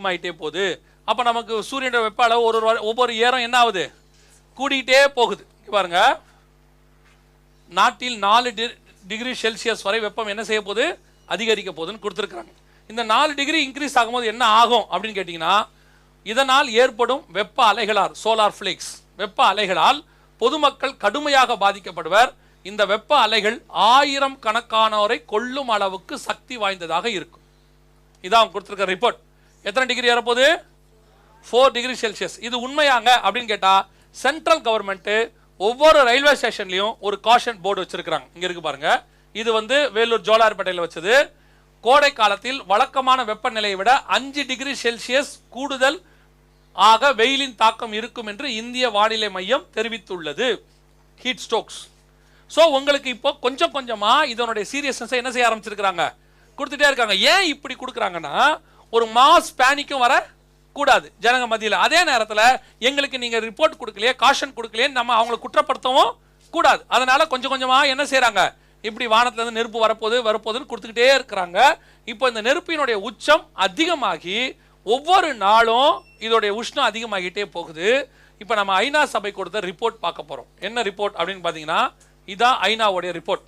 அதிகமாயிட்டே போகுது. அப்போ நமக்கு சூரியனோட வெப்ப அளவு ஒரு ஒரு ஒவ்வொரு ஏரம் என்ன ஆகுது? கூடிக்கிட்டே போகுது. பாருங்க. நாட்டில் நாலு டி- டிகிரி செல்சியஸ் வரை வெப்பம் என்ன செய்ய போகுது? அதிகரிக்க போகுதுன்னு கொடுத்துருக்குறாங்க. இந்த நாலு டிகிரி இன்க்ரீஸ் ஆகும்போது என்ன ஆகும் அப்படின்னு கேட்டிங்கன்னா இதனால் ஏற்படும் வெப்ப அலைகளால் சோலார் ஃப்ளேக்ஸ் வெப்ப அலைகளால் பொதுமக்கள் கடுமையாக பாதிக்கப்படுவர். இந்த வெப்ப அலைகள் ஆயிரம் கணக்கானோரை கொல்லும் அளவுக்கு சக்தி வாய்ந்ததாக இருக்கும். இதான் கொடுத்துருக்க ரிப்போர்ட் எத்தனை டிகிரி ஏறப்போகுது? ஃபோர் டிகிரி செல்சியஸ் இது உண்மையாங்க அப்படின்னு கேட்டால் சென்ட்ரல் கவர்மெண்ட்டு ஒவ்வொரு ரயில்வே ஸ்டேஷன்லையும் ஒரு காஷன் போர்டு வச்சுருக்கிறாங்க. இங்கே இருக்கு பாருங்கள் இது வந்து வேலூர் ஜோலார்பேட்டையில் வச்சது. கோடை காலத்தில் வழக்கமான வெப்பநிலையை விட அஞ்சு டிகிரி செல்சியஸ் கூடுதல் ஆக வெயிலின் தாக்கம் இருக்கும் என்று இந்திய வானிலை மையம் தெரிவித்துள்ளது. ஹீட் ஸ்ட்ரோக்ஸ் ஸோ உங்களுக்கு இப்போ கொஞ்சம் கொஞ்சமாக இதனுடைய சீரியஸ்னஸை என்ன செய்ய ஆரம்பிச்சிருக்கிறாங்க? கொடுத்துட்டே இருக்காங்க. ஏன் இப்படி கொடுக்குறாங்கன்னா ஒரு மாஸ் பேனிக்கும் வர கூடாது. ஜனங்க மத்தியில். அதே நேரத்தில் எங்களுக்கு நீங்கள் ரிப்போர்ட் கொடுக்கலையே காஷன் கொடுக்கலையே நம்ம அவங்கள குற்றப்படுத்தவும் கூடாது. அதனால கொஞ்சம் கொஞ்சமாக என்ன செய்கிறாங்க இப்படி வானத்துலேருந்து நெருப்பு வரப்போகுது வரப்போகுதுன்னு கொடுத்துக்கிட்டே இருக்கிறாங்க. இப்போ இந்த நெருப்பினுடைய உச்சம் அதிகமாகி ஒவ்வொரு நாளும் இதோடைய உஷ்ணம் அதிகமாகிட்டே போகுது. இப்போ நம்ம ஐநா சபை கொடுத்த ரிப்போர்ட் பார்க்க போகிறோம் என்ன ரிப்போர்ட் அப்படின்னு பார்த்தீங்கன்னா இதான் ஐநாவுடைய ரிப்போர்ட்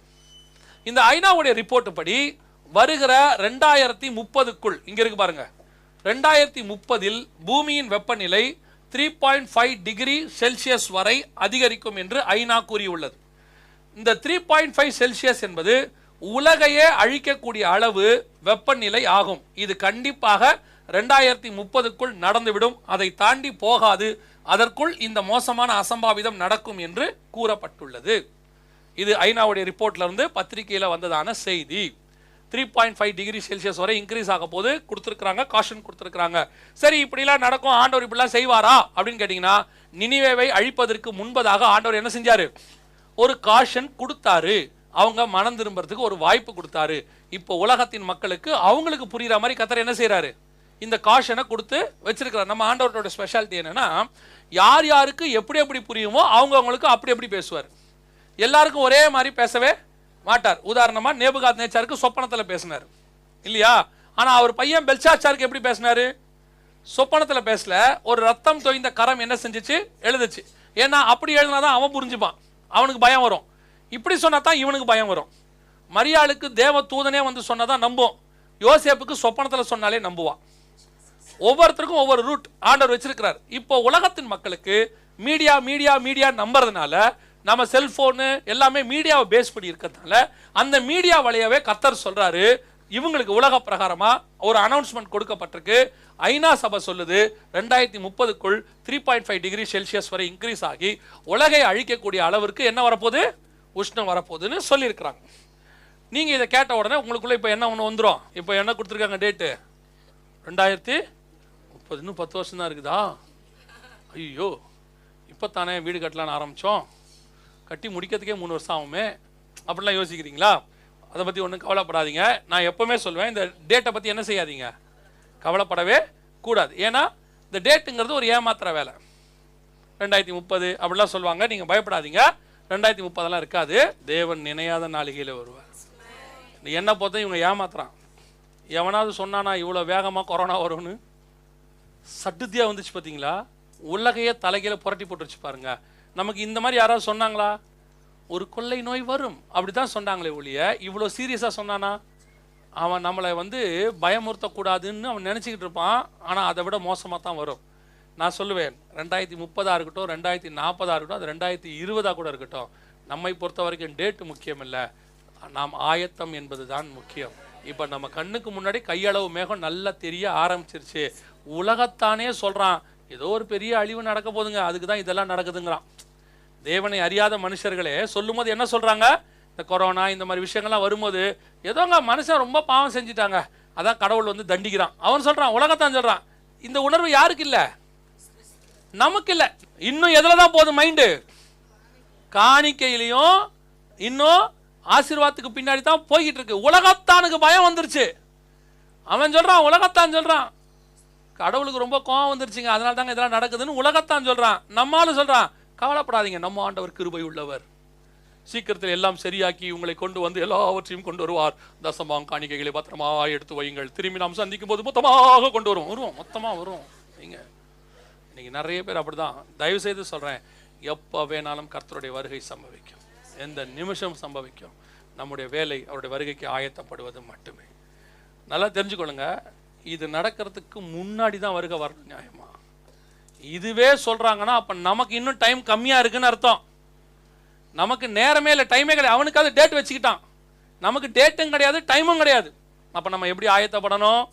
இந்த ஐநாவுடைய ரிப்போர்ட் படி வருகிற ரெண்டாயிரத்தி முப்பதுக்குள் இங்க இருக்கு பாருங்க. ரெண்டாயிரத்தி முப்பதில் பூமியின் வெப்பநிலை three point five degree Celsius வரை அதிகரிக்கும் என்று ஐநா கூறியுள்ளது. இந்த த்ரீ பாயிண்ட் ஃபைவ் செல்சியஸ் என்பது உலகையே அழிக்கக்கூடிய அளவு வெப்பநிலை ஆகும். இது கண்டிப்பாக ரெண்டாயிரத்தி முப்பதுக்குள் நடந்துவிடும். அதை தாண்டி போகாது. அதற்குள் இந்த மோசமான அசம்பாவிதம் நடக்கும் என்று கூறப்பட்டுள்ளது. இது ஐநாவுடைய ரிப்போர்ட்ல இருந்து பத்திரிகையில வந்ததான செய்தி. Three point five degree Celsius வரை இன்க்ரீஸ் ஆக போது கொடுத்துருக்குறாங்க காஷன் கொடுத்துருக்குறாங்க. சரி இப்படிலாம் நடக்கும் ஆண்டவர் இப்படிலாம் செய்வாரா? அப்படின்னு கேட்டிங்கன்னா நினிவேவை அழிப்பதற்கு முன்பதாக ஆண்டவர் என்ன செஞ்சாரு? ஒரு காஷன் கொடுத்தாரு. அவங்க மனம் திரும்புறதுக்கு ஒரு வாய்ப்பு கொடுத்தாரு. இப்போ உலகத்தின் மக்களுக்கு அவங்களுக்கு புரியுற மாதிரி கத்தர் என்ன செய்கிறாரு இந்த காஷனை கொடுத்து வச்சிருக்கிறார். நம்ம ஆண்டவரோட ஸ்பெஷாலிட்டி என்னென்னா யார் யாருக்கு எப்படி எப்படி புரியுமோ அவங்க அவங்களுக்கு அப்படி எப்படி பேசுவார். எல்லாருக்கும் ஒரே மாதிரி பேசவே மாட்டார். உதாரணமா நேபுகாத் நேச்சாருக்கு சொப்பனத்தில் பேசினார். இல்லையா? ஆனால் அவர் பையன் பெல்சாச்சாருக்கு எப்படி பேசினார்? சொப்பனத்தில் பேசல. ஒரு ரத்தம் தொய்ந்த கரம் என்ன செஞ்சுச்சு? எழுதுச்சு. ஏன்னா அப்படி எழுதினாதான் அவன் புரிஞ்சுப்பான். அவனுக்கு பயம் வரும். இப்படி சொன்னா தான் இவனுக்கு பயம் வரும். மரியாளுக்கு தேவ தூதனே வந்து சொன்னதான் நம்பும் யோசேப்புக்கு சொப்பனத்தில் சொன்னாலே நம்புவான். ஒவ்வொருத்தருக்கும் ஒவ்வொரு ரூட் ஆண்டவர் வச்சிருக்கிறார். இப்போ உலகத்தின் மக்களுக்கு மீடியா மீடியா மீடியா நம்புறதுனால நம்ம செல்ஃபோனு எல்லாமே மீடியாவை பேஸ் பண்ணி இருக்கிறதுனால அந்த மீடியா வழியாவே கத்தர் சொல்கிறாரு இவங்களுக்கு உலக பிரகாரமாக ஒரு அனௌன்ஸ்மெண்ட் கொடுக்கப்பட்டிருக்கு. ஐநா சபை சொல்லுது ரெண்டாயிரத்தி முப்பதுக்குள் three point five degree Celsius வரை இன்க்ரீஸ் ஆகி உலகை அழிக்கக்கூடிய அளவிற்கு என்ன வரப்போகுது? உஷ்ணம் வரப்போகுதுன்னு சொல்லியிருக்கிறாங்க. நீங்கள் இதை கேட்ட உடனே உங்களுக்குள்ளே இப்போ என்ன ஒன்று வந்துடும் இப்போ என்ன கொடுத்துருக்காங்க டேட்டு ரெண்டாயிரத்தி முப்பது இன்னும் பத்து வருஷம் தான் இருக்குதா? ஐயோ இப்போ தானே வீடு கட்டலான்னு ஆரம்பித்தோம் கட்டி முடிக்கிறதுக்கே மூணு வருஷம் ஆகுமே. அப்படிலாம் யோசிக்கிறீங்களா? அதை பற்றி ஒன்றும் கவலைப்படாதீங்க. நான் எப்போவுமே சொல்லுவேன் இந்த டேட்டை பற்றி என்ன செய்யாதீங்க. கவலைப்படவே கூடாது. ஏன்னா இந்த டேட்டுங்கிறது ஒரு ஏமாத்துற வேலை. ரெண்டாயிரத்தி முப்பது அப்படிலாம் சொல்லுவாங்க. நீங்கள் பயப்படாதீங்க. ரெண்டாயிரத்தி முப்பதெல்லாம் இருக்காது. தேவன் நினையாத நாளிகையில் வருவார். என்னை பொறுத்த இவங்க ஏமாத்துறான். எவனாவது சொன்னானா இவ்வளோ வேகமாக கொரோனா வரும்னு? சட்டுத்தியாக வந்துச்சு பார்த்தீங்களா உலகையே தலைகையில் புரட்டி போட்டுருச்சு பாருங்கள் நமக்கு இந்த மாதிரி யாராவது சொன்னாங்களா? ஒரு கொள்ளை நோய் வரும். அப்படி தான் சொன்னாங்களே ஒழிய இவ்வளோ சீரியஸாக சொன்னானா? அவன் நம்மளை வந்து பயமுறுத்தக்கூடாதுன்னு அவன் நினச்சிக்கிட்டு இருப்பான். ஆனால் அதை விட மோசமாக தான் வரும். நான் சொல்லுவேன் ரெண்டாயிரத்தி முப்பதாக இருக்கட்டும் ரெண்டாயிரத்தி நாற்பதாக இருக்கட்டும் அது ரெண்டாயிரத்தி இருபதாக கூட இருக்கட்டும். நம்மை பொறுத்த வரைக்கும் டேட்டு முக்கியம் இல்லை நாம் ஆயத்தம் என்பது தான் முக்கியம். இப்போ நம்ம கண்ணுக்கு முன்னாடி கையளவு மேகம் நல்லா தெரிய ஆரம்பிச்சிருச்சு. உலகத்தானே சொல்கிறான் ஏதோ ஒரு பெரிய அழிவு நடக்க போதுங்க. அதுக்கு தான் இதெல்லாம் நடக்குதுங்கிறான். தேவனை அறியாத மனுஷர்களே சொல்லும்போது என்ன சொல்கிறாங்க இந்த கொரோனா இந்த மாதிரி விஷயங்கள்லாம் வரும்போது ஏதோங்க மனுஷன் ரொம்ப பாவம் செஞ்சிட்டாங்க. அதான் கடவுள் வந்து தண்டிக்கிறான். அவன் சொல்கிறான் உலகத்தான் சொல்கிறான் இந்த உணர்வு யாருக்கு இல்லை? நமக்கு இல்லை. இன்னும் எதில் தான் போகுது மைண்டு காணிக்கையிலையும் இன்னும் ஆசீர்வாதத்துக்கு பின்னாடி தான் போய்கிட்டு இருக்கு. உலகத்தானுக்கு பயம் வந்துருச்சு. அவன் சொல்கிறான் உலகத்தான் சொல்கிறான் கடவுளுக்கு ரொம்ப கோவம் வந்துருச்சுங்க. அதனால தாங்க இதெல்லாம் நடக்குதுன்னு உலகத்தான் சொல்கிறான் நம்மாலும் சொல்கிறான் கவலைப்படாதீங்க. நம்ம ஆண்டவர் கிருபை உள்ளவர். சீக்கிரத்தில் எல்லாம் சரியாக்கி உங்களை கொண்டு வந்து எல்லாவற்றையும் கொண்டு வருவார். தசமாம் காணிக்கைகளை பத்திரமாக எடுத்து வையுங்கள். திரும்பி நாம் சந்திக்கும் போது மொத்தமாக கொண்டு வருவோம். வருவோம். மொத்தமாக வருவோம். நீங்கள் இன்னைக்கு நிறைய பேர் அப்படிதான். தயவு செய்து சொல்கிறேன் எப்போ வேணாலும் கர்த்தருடைய வருகை சம்பவிக்கும். எந்த நிமிஷம் சம்பவிக்கும். நம்முடைய வேலை அவருடைய வருகைக்கு ஆயத்தப்படுவது மட்டுமே. நல்லா தெரிஞ்சுக்கொள்ளுங்க. இது நடக்கிறதுக்கு முன்னாடி தான் வருக வரணும் நியாயமா? இதுவே சொல்கிறாங்கன்னா அப்போ நமக்கு இன்னும் டைம் கம்மியாக இருக்குன்னு அர்த்தம். நமக்கு நேரமே இல்லை டைமே கிடையாது. அவனுக்காவது டேட் வச்சுக்கிட்டான். நமக்கு டேட்டும் கிடையாது டைமும் கிடையாது. அப்போ நம்ம எப்படி ஆயத்தப்படணும்?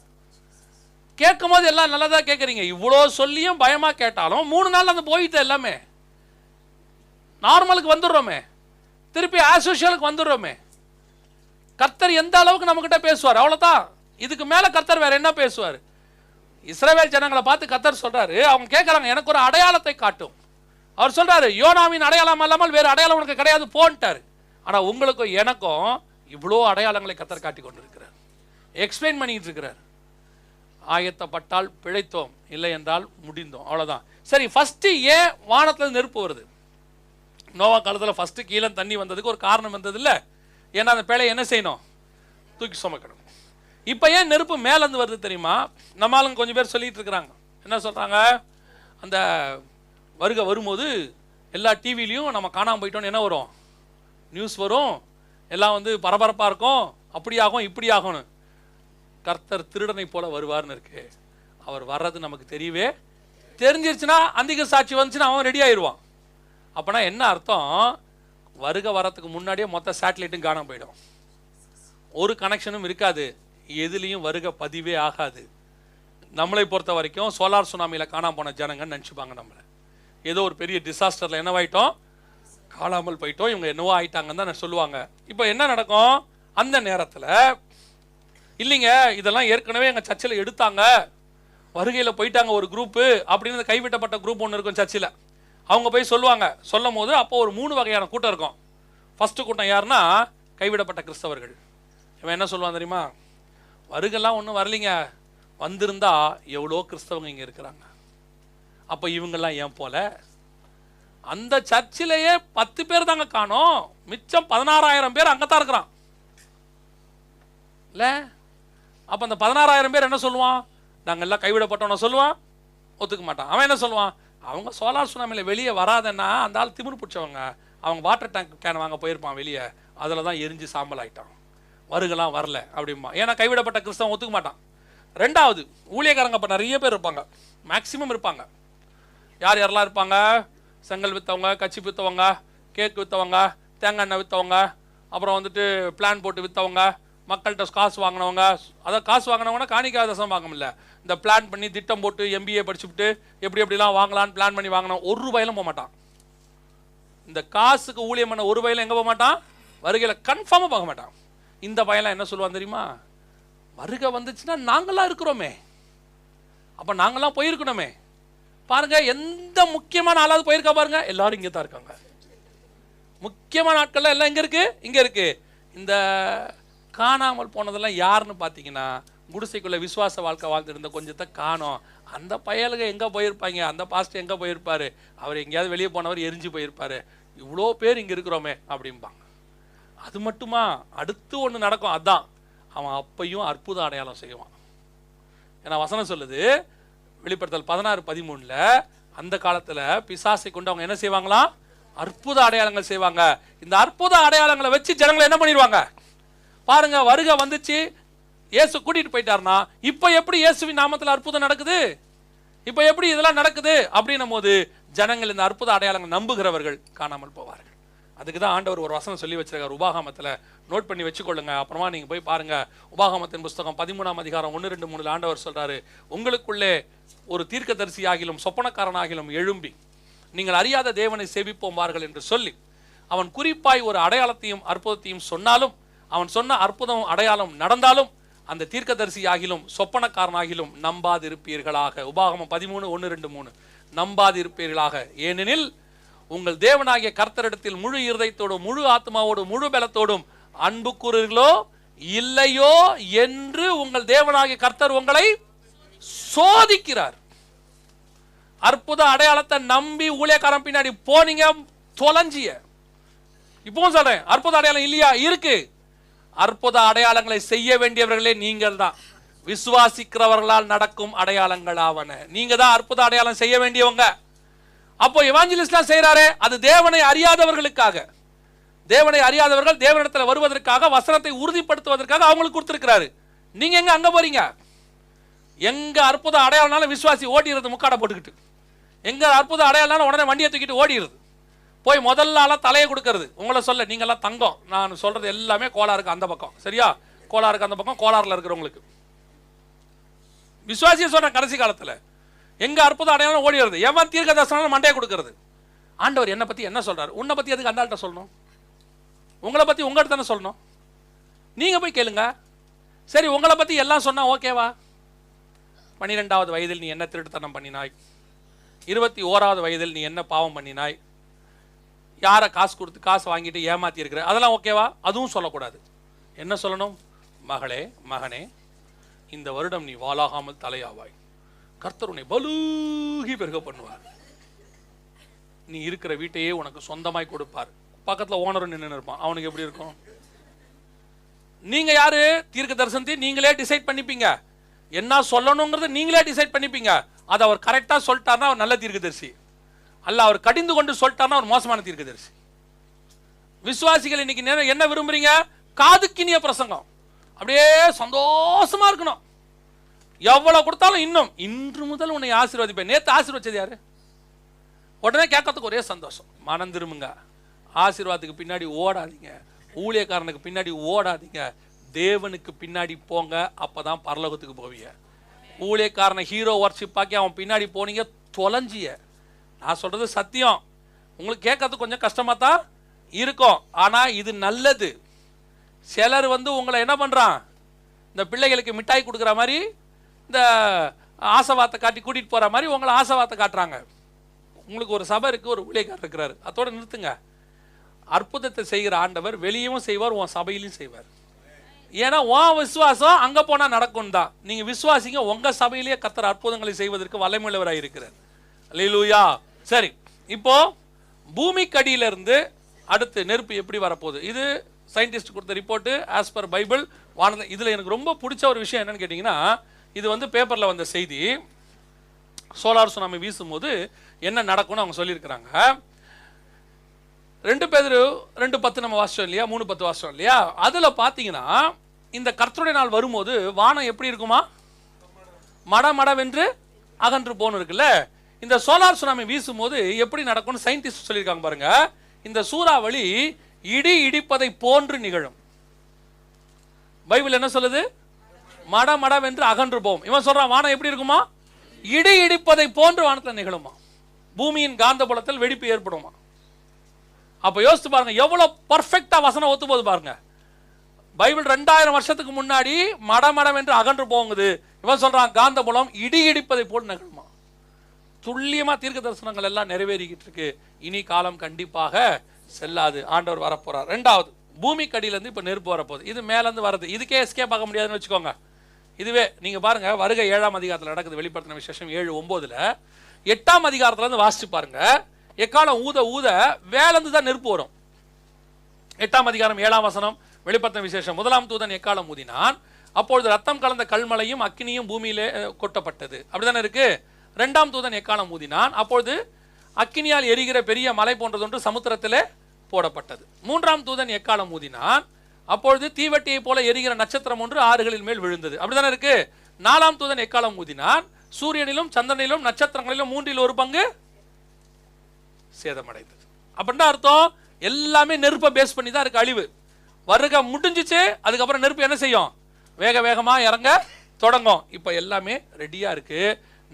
கேட்கும் போது எல்லாம் நல்லதா கேட்குறீங்க. இவ்வளோ சொல்லியும் பயமாக கேட்டாலும் மூணு நாள் அந்த போயிட்டு எல்லாமே. நார்மலுக்கு வந்துடுறோமே. திருப்பி ஆசோஷியலுக்கு வந்துடுறோமே. கர்த்தர் எந்த அளவுக்கு நம்மக்கிட்ட பேசுவார்? அவ்வளோதான் இதுக்கு மேலே கர்த்தர் வேற என்ன பேசுவார்? இஸ்ரேவேல் ஜனங்களை பார்த்து கர்த்தர் சொல்றாரு அவங்க கேட்குறாங்க எனக்கு ஒரு அடையாளத்தை காட்டும். அவர் சொல்றாரு யோனாவின் அடையாளம் அல்லாமல் வேறு அடையாளம் உனக்கு கிடையாது போன்ட்டார். ஆனால் உங்களுக்கும் எனக்கும் இவ்வளோ அடையாளங்களை கத்தர் காட்டி கொண்டிருக்கிறார். எக்ஸ்பிளைன் பண்ணிட்டு இருக்கிறார். ஆயத்தப்பட்டால் பிழைத்தோம் இல்லை என்றால் முடிந்தோம். அவ்வளோதான் சரி ஃபஸ்ட்டு ஏன் வானத்தில் நெருப்பு வருது? நோவா காலத்தில் ஃபஸ்ட்டு கீழே தண்ணி வந்ததுக்கு ஒரு காரணம் வந்தது இல்லை ஏன்னா அந்த பேழையை என்ன செய்யணும்? தூக்கி சுமக்கணும். இப்போ ஏன் நெருப்பு மேலேருந்து வருது தெரியுமா? நம்ம ஆளுங்க கொஞ்சம் பேர் சொல்லிட்டு இருக்கிறாங்க. என்ன சொல்கிறாங்க அந்த வருகை வரும்போது எல்லா டிவிலையும் நம்ம காணாமல் போயிட்டோம்னு என்ன வரும்? நியூஸ் வரும். எல்லாம் வந்து பரபரப்பாக இருக்கும். அப்படி ஆகும் இப்படி ஆகும்னு. கர்த்தர் திருடனை போல வருவார்னு இருக்கு. அவர் வர்றது நமக்கு தெரியவே தெரிஞ்சிருச்சுன்னா அந்திக சாட்சி வந்துச்சுன்னா அவன் ரெடி ஆயிடுவான் அப்போனா என்ன அர்த்தம்? வருகை வரத்துக்கு முன்னாடியே மொத்த சேட்டலைட்டும் காணாமல் போயிடும். ஒரு கனெக்ஷனும் இருக்காது. எதுலேயும் வருக பதிவே ஆகாது. நம்மளை பொறுத்த வரைக்கும் சோலார் சுனாமியில் காணாம போன ஜனங்கன்னு நினச்சிப்பாங்க நம்மளை. ஏதோ ஒரு பெரிய டிசாஸ்டரில் என்னவாயிட்டோம்? காணாமல் போயிட்டோம். இவங்க என்னவோ ஆயிட்டாங்கன்னு தான் சொல்லுவாங்க. இப்போ என்ன நடக்கும்? அந்த நேரத்தில் இல்லைங்க இதெல்லாம் ஏற்கனவே எங்கள் சர்ச்சில் எடுத்தாங்க. வருகையில் போயிட்டாங்க ஒரு குரூப்பு அப்படின்னு கைவிட்டப்பட்ட குரூப் ஒன்று இருக்கும் சர்ச்சில். அவங்க போய் சொல்லுவாங்க. சொல்லும் போது அப்போ ஒரு மூணு வகையான கூட்டம் இருக்கும். ஃபஸ்ட்டு கூட்டம் யாருன்னா கைவிடப்பட்ட கிறிஸ்தவர்கள். இவன் என்ன சொல்லுவான் தெரியுமா? வருகெல்லாம் ஒன்றும் வரலைங்க. வந்திருந்தா எவ்வளோ கிறிஸ்தவங்க இங்கே இருக்கிறாங்க. அப்போ இவங்கெல்லாம் ஏன் போல? அந்த சர்ச்சிலேயே பத்து பேர் தாங்க காணோம். மிச்சம் பதினாறாயிரம் பேர் அங்கே தான் இருக்கிறான். இல்லை? அப்போ அந்த பதினாறாயிரம் பேர் என்ன சொல்லுவான்? நாங்கள் எல்லாம் கைவிடப்பட்டோம்னு சொல்லுவான். ஒத்துக்க மாட்டான். அவன் என்ன சொல்லுவான்? அவங்க சோலார் சுனாமியில் வெளியே வராதன்னா அந்த ஆள் திமிரு பிடிச்சவங்க. அவங்க வாட்டர் டேங்க் கேன் வாங்க போயிருப்பான் வெளியே. அதில் தான் எரிஞ்சு சாம்பல் ஆகிட்டான் வருகலாம் வரல அப்படிம்பா. ஏன்னா கைவிடப்பட்ட கிறிஸ்தவன் ஒத்துக்க மாட்டான். ரெண்டாவது ஊழியக்காரங்க இப்போ நிறைய பேர் இருப்பாங்க. மேக்சிமம் இருப்பாங்க. யார் யாரெல்லாம் இருப்பாங்க? செங்கல் விற்றவங்க கச்சி விற்றவங்க கேக் விற்றவங்க தேங்காய் எண்ணெய் விற்றவங்க அப்புறம் வந்துட்டு பிளான் போட்டு விற்றவங்க மக்கள்கிட்ட காசு வாங்கினவங்க அதான் காசு வாங்கினவங்கன்னா காணிக்கை தசம் வாங்க முடியல. இந்த பிளான் பண்ணி திட்டம் போட்டு எம்பிஏ படிச்சுவிட்டு எப்படி எப்படிலாம் வாங்கலாம்னு பிளான் பண்ணி வாங்கினோம் ஒரு ரூபாயிலும் போக மாட்டான். இந்த காசுக்கு ஊழியம் பண்ண ஒரு ரூபாயிலும் எங்கே போக மாட்டான்? வருகையில் கன்ஃபார்மாக போக மாட்டான். இந்த பயலாம் என்ன சொல்லுவான் தெரியுமா? வருகை வந்துச்சுன்னா நாங்களாம் இருக்கிறோமே. அப்போ நாங்களாம் போயிருக்கணுமே. பாருங்க எந்த முக்கியமான ஆளாவது போயிருக்கா பாருங்க? எல்லாரும் இங்கே தான் இருக்காங்க. முக்கியமான நாட்கள்லாம் எல்லாம் இங்கே இருக்கு? இங்கே இருக்கு. இந்த காணாமல் போனதெல்லாம் யாருன்னு பார்த்தீங்கன்னா குடிசைக்குள்ள விசுவாச வாழ்க்கை வாழ்ந்துருந்த கொஞ்சத்தை காணோம். அந்த பயலுக எங்கே போயிருப்பாங்க? அந்த பாஸ்ட் எங்கே போயிருப்பாரு? அவர் எங்கேயாவது வெளியே போனவர் எரிஞ்சு போயிருப்பாரு. இவ்வளோ பேர் இங்கே இருக்கிறோமே அப்படிம்பாங்க. அது மட்டுமா? அடுத்து ஒன்று நடக்கும். அதான். அவன் அப்பையும் அற்புத அடையாளம் செய்வான். ஏன்னா வசனம் சொல்லுது வெளிப்படுத்தல் பதினாறு பதிமூணில் அந்த காலத்தில் பிசாசை கொண்டு அவங்க என்ன செய்வாங்களாம் அற்புத அடையாளங்கள் செய்வாங்க. இந்த அற்புத அடையாளங்களை வச்சு ஜனங்களை என்ன பண்ணிடுவாங்க? பாருங்க வருகை வந்துச்சு. இயேசு கூட்டிகிட்டு போயிட்டாருன்னா இப்போ எப்படி இயேசுவின் நாமத்தில் அற்புதம் நடக்குது? இப்போ எப்படி இதெல்லாம் நடக்குது? அப்படின்னும் போது ஜனங்கள் இந்த அற்புத அடையாளங்கள் நம்புகிறவர்கள் காணாமல் போவார்கள். அதுக்கு தான் ஆண்டவர் ஒரு வசனம் சொல்லி வச்சிருக்காரு உபாகமத்தில். நோட் பண்ணி வச்சுக்கொள்ளுங்க. அப்புறமா நீங்கள் போய் பாருங்கள் உபாகமத்தின் புஸ்தகம் பதிமூணாம் அதிகாரம் ஒன்று ரெண்டு மூணில் ஆண்டவர் சொல்கிறாரு உங்களுக்குள்ளே ஒரு தீர்க்கதரிசி ஆகிலும் சொப்பனக்காரனாகிலும் எழும்பி நீங்கள் அறியாத தேவனை சேவிப்போம்பார்கள் என்று சொல்லி அவன் குறிப்பாய் ஒரு அடையாளத்தையும் அற்புதத்தையும் சொன்னாலும் அவன் சொன்ன அற்புதம் அடையாளம் நடந்தாலும் அந்த தீர்க்கதரிசி ஆகிலும் சொப்பனக்காரனாகிலும் நம்பாதிருப்பீர்களாக. உபாகமம் பதிமூணு ஒன்று ரெண்டு மூணு. நம்பாதிருப்பீர்களாக. ஏனெனில் உங்கள் தேவனாகிய கர்த்தரிடத்தில் முழு இருதயத்தோடும் முழு ஆத்மாவோடும் முழு பலத்தோடும் அன்பு கூறுகிறீர்களோ? இல்லையோ என்று உங்கள் தேவனாகிய கர்த்தர் உங்களை சோதிக்கிறார். அற்புத அடையாளத்தை நம்பி ஊழியக்காரன் பின்னாடி போனீங்க தொலைஞ்சிய. இப்பவும் சொல்றேன் அற்புத அடையாளம் இல்லையா? இருக்கு. அற்புத அடையாளங்களை செய்ய வேண்டியவர்களே நீங்கள் தான் விசுவாசிக்கிறவர்களால் நடக்கும் அடையாளங்கள் ஆவன. நீங்க தான் அற்புத அடையாளம் செய்ய வேண்டியவங்க. அப்போ எவாஞ்சலிஸ்ட்லாம் செய்கிறாரே அது தேவனை அறியாதவர்களுக்காக. தேவனை அறியாதவர்கள் தேவனிடத்தில் வருவதற்காக வசனத்தை உறுதிப்படுத்துவதற்காக அவங்களுக்கு கொடுத்துருக்கிறாரு. நீங்க எங்க அங்க போறீங்க? எங்க அற்புத அடையாளம்னாலும் விசுவாசி ஓடிடுறது முக்காடை போட்டுக்கிட்டு. எங்க அற்புத அடையாளம்னாலும் உடனே வண்டியை தூக்கிட்டு ஓடிடுது போய் முதல்ல ஆளாக தலையை கொடுக்கறது. உங்களை சொல்ல நீங்கெல்லாம் தங்கம். நான் சொல்றது எல்லாமே கோளாறுக்கு அந்த பக்கம். சரியா? கோளாறுக்கு அந்த பக்கம் கோளாறுல இருக்கிறவங்களுக்கு. விசுவாசியை சொன்ன கடைசி காலத்துல. எங்கே அற்புதம் அடையாளம் ஓடிடுறது எவன் தீர்க்க தரிசனம் மண்டையை கொடுக்கறது? ஆண்டவர் என்னை பற்றி என்ன சொல்கிறார் உன்னை பற்றி எதுக்கு அந்த ஆள்கிட்ட சொல்லணும்? உங்களை பற்றி உங்கள்கிட்ட தானே சொல்லணும்? நீங்கள் போய் கேளுங்க. சரி உங்களை பற்றி எல்லாம் சொன்னால் ஓகேவா பன்னிரெண்டாவது வயதில் நீ என்ன திருட்டுத்தனம் பண்ணினாய்? இருபத்தி ஓராவது வயதில் நீ என்ன பாவம் பண்ணினாய்? யாரை காசு கொடுத்து காசு வாங்கிட்டு ஏமாற்றியிருக்கிற இருக்கிற? அதெல்லாம் ஓகேவா அதுவும் சொல்லக்கூடாது. என்ன சொல்லணும்? மகளே மகனே இந்த வருடம் நீ வாழாகாமல் தலையாவாய். கர்த்தர் உன்னை பலூகி பெருக பண்ணுவார். நீ இருக்கிற வீட்டையே உனக்கு சொந்தமாய் கொடுப்பார். பக்கத்தில் ஓனர் நின்று இருப்பான். அவனுக்கு எப்படி இருக்கும்? நீங்க யாரு? தீர்க்க தரிசனத்தை நீங்களே டிசைட் பண்ணிப்பீங்க. என்ன சொல்லணுங்கிறத நீங்களே டிசைட் பண்ணிப்பீங்க. அதை அவர் கரெக்டாக சொல்லிட்டாருன்னா அவர் நல்ல தீர்க்கதரிசி. அல்ல அவர் கடிந்து கொண்டு சொல்லிட்டாருன்னா அவர் மோசமான தீர்க்கதரிசி. விசுவாசிகள் இன்னைக்கு நேரம் என்ன விரும்புறீங்க? காதுக்கினிய பிரசங்கம். அப்படியே சந்தோஷமா இருக்கணும். எவ்வளவு கொடுத்தாலும் இன்னும். இன்று முதல் உன்னை ஆசீர்வதிப்பேன். நேத்து ஆசீர்வச்சது யாரு? உடனே கேட்கறதுக்கு ஒரே சந்தோஷம். மனம் திரும்புங்க. ஆசீர்வாதத்துக்கு பின்னாடி ஓடாதீங்க. ஊழியக்காரனுக்கு பின்னாடி ஓடாதீங்க. தேவனுக்கு பின்னாடி போங்க. அப்பதான் பரலோகத்துக்கு போவீங்க. ஊழியக்காரனை ஹீரோ ஒர்ஷிப் ஆக்கி அவன் பின்னாடி போனீங்க தொலைஞ்சிய. நான் சொல்றது சத்தியம். உங்களுக்கு கேட்கறது கொஞ்சம் கஷ்டமா தான் இருக்கும். ஆனா இது நல்லது. சிலர் வந்து உங்களை என்ன பண்றான்? இந்த பிள்ளைகளுக்கு மிட்டாய் கொடுக்குற மாதிரி இந்த ஆசவாத்தை காட்டி கூட்டிகிட்டு போகிற மாதிரி உங்களை ஆசவாத்தை காட்டுறாங்க. உங்களுக்கு ஒரு சபை இருக்குது ஒரு ஊழியக்காரர் இருக்கிறாரு. அதோடு நிறுத்துங்க. அற்புதத்தை செய்கிற ஆண்டவர் வெளியவும் செய்வார் உன் சபையிலையும் செய்வார். ஏன்னா உன் விசுவாசம் அங்கே போனால் நடக்கும் தான். நீங்கள் விசுவாசிங்க உங்கள் சபையிலேயே கத்துற அற்புதங்களை செய்வதற்கு வல்லமையுள்ளவராக இருக்கிறார். லீலூயா சரி இப்போ பூமிக்கடியிலிருந்து அடுத்து நெருப்பு எப்படி வரப்போகுது? இது சயின்டிஸ்ட் கொடுத்த ரிப்போர்ட்டு ஆஸ் பர் பைபிள் வானத இதில் எனக்கு ரொம்ப பிடிச்ச ஒரு விஷயம் என்னன்னு கேட்டிங்கன்னா இது வந்து பேப்பரில் வந்த செய்தி. சோலார் சுனாமி வீசும்போது என்ன நடக்கும்னு அவங்க சொல்லியிருக்கிறாங்க. ரெண்டு பேர் ரெண்டு பத்து நம்ம வாசிச்சோம் இல்லையா? மூணு பத்து வாசிச்சோம் இல்லையா? அதில் பார்த்தீங்கன்னா இந்த கர்த்தருடைய நாள் வரும்போது வானம் எப்படி இருக்குமா? மட மடவென்று அகன்று போன்னு இருக்குல்ல? இந்த சோலார் சுனாமி வீசும்போது எப்படி நடக்கும்னு சயின்டிஸ்ட் சொல்லியிருக்காங்க பாருங்க. இந்த சூறாவளி இடி இடிப்பதை போன்று நிகழும். பைபிள் என்ன சொல்லுது? மட மடவென்று அகன்று போகும் இவன் சொல்றான் வானம் எப்படி இருக்குமா? இடி இடிப்பதை போன்று வானத்தில் நிகழுமா? பூமியின் காந்தபுலத்தில் வெடிப்பு ஏற்படுமா? அப்ப யோசித்து பாருங்க எவ்வளவு பர்ஃபெக்டா வசனம் ஒத்து போகுது பாருங்க. பைபிள் ரெண்டாயிரம் வருஷத்துக்கு முன்னாடி மடமடம் என்று அகன்று போகுது. இவன் சொல்றான் காந்தபுலம் இடி இடிப்பதை போல் நிகழுமா? துல்லியமா தீர்க்க தரிசனங்கள் எல்லாம் நிறைவேறிக்கிட்டு இருக்கு. இனி காலம் கண்டிப்பாக செல்லாது. ஆண்டவர் வரப்போறார். ரெண்டாவது பூமிக்கு அடியிலேருந்து இப்போ நெருப்பு வரப்போகுது. இது மேலேருந்து வருது. இதுக்கே எஸ்கேப் ஆக முடியாதுன்னு வச்சுக்கோங்க. இதுவே நீங்க பாருங்க வருகை ஏழாம் அதிகாரத்தில் நடக்குது வெளிப்படுத்தின விசேஷம் ஏழு ஒம்போதில். எட்டாம் அதிகாரத்துல இருந்து வாசிச்சு பாருங்க. எக்காலம் ஊத ஊத வேலந்து தான் நெருப்பு வரும். எட்டாம் அதிகாரம் ஏழாம் வசனம் வெளிப்படுத்தின விசேஷம். முதலாம் தூதன் எக்காலம் ஊதினான்? அப்பொழுது ரத்தம் கலந்த கல்மலையும் அக்கினியும் பூமியிலே கொட்டப்பட்டது. அப்படிதானே இருக்கு? ரெண்டாம் தூதன் எக்காலம் ஊதினான்? அப்பொழுது அக்கினியால் எரிகிற பெரிய மலை போன்றதொன்று சமுத்திரத்திலே போடப்பட்டது. மூன்றாம் தூதன் எக்காலம் ஊதினான்? அப்பொழுது தீவட்டியை போல எரிகிற நட்சத்திரம் ஒன்று ஆறுகளின் மேல் விழுந்தது. அப்படிதானே இருக்கு? நாலாம் தூதன் எக்காலம் ஊதினான்? சூரியனிலும் சந்திரனிலும் நட்சத்திரங்களிலும் மூன்றில் ஒரு பங்கு சேதமடைந்தது. அப்படின்னா அர்த்தம்? எல்லாமே நெருப்பை பேஸ் பண்ணி தான் இருக்கு அழிவு. வருக முடிஞ்சிச்சு அதுக்கப்புறம் நெருப்பு என்ன செய்யும்? வேக வேகமாக இறங்க தொடங்கும். இப்போ எல்லாமே ரெடியாக இருக்கு.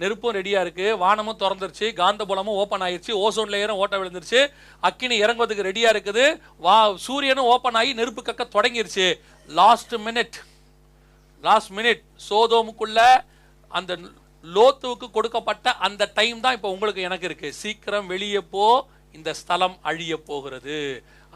நெருப்பும் ரெடியாக இருக்குது வானமும் திறந்துருச்சு. காந்தபுலமும் ஓப்பன் ஆயிடுச்சு ஓசோன் லேயரும் ஓட்ட விழுந்துருச்சு. அக்கினி இறங்குவதுக்கு ரெடியாக இருக்குது. வா சூரியனும் ஓப்பன் ஆகி நெருப்பு கக்க தொடங்கிருச்சு. லாஸ்ட் மினிட் லாஸ்ட் மினிட் சோதோமுக்குள்ள அந்த லோத்துவுக்கு கொடுக்கப்பட்ட அந்த டைம் தான் இப்போ உங்களுக்கு எனக்கு இருக்குது சீக்கிரம் வெளியே போ. இந்த ஸ்தலம் அழிய போகிறது.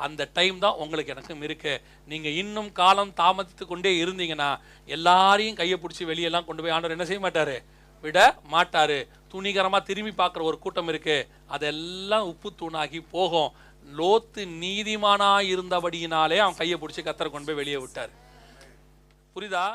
அந்த டைம் தான் உங்களுக்கு எனக்கும் இருக்கு. நீங்கள் இன்னும் காலம் தாமதித்து கொண்டே இருந்தீங்கன்னா எல்லாரையும் கையை பிடிச்சி வெளியெல்லாம் கொண்டு போய் ஆண்டவர் என்ன செய்ய மாட்டார்? விட மாட்டார் துணிகரமாக திரும்பி பார்க்குற ஒரு கூட்டம் இருக்கு. அதெல்லாம் உப்பு தூணாகி போகும். லோத்து நீதிமானா இருந்தபடியினாலே அவன் கையை பிடிச்சி கத்தரை கொண்டு போய் வெளியே விட்டார். புரியுதா?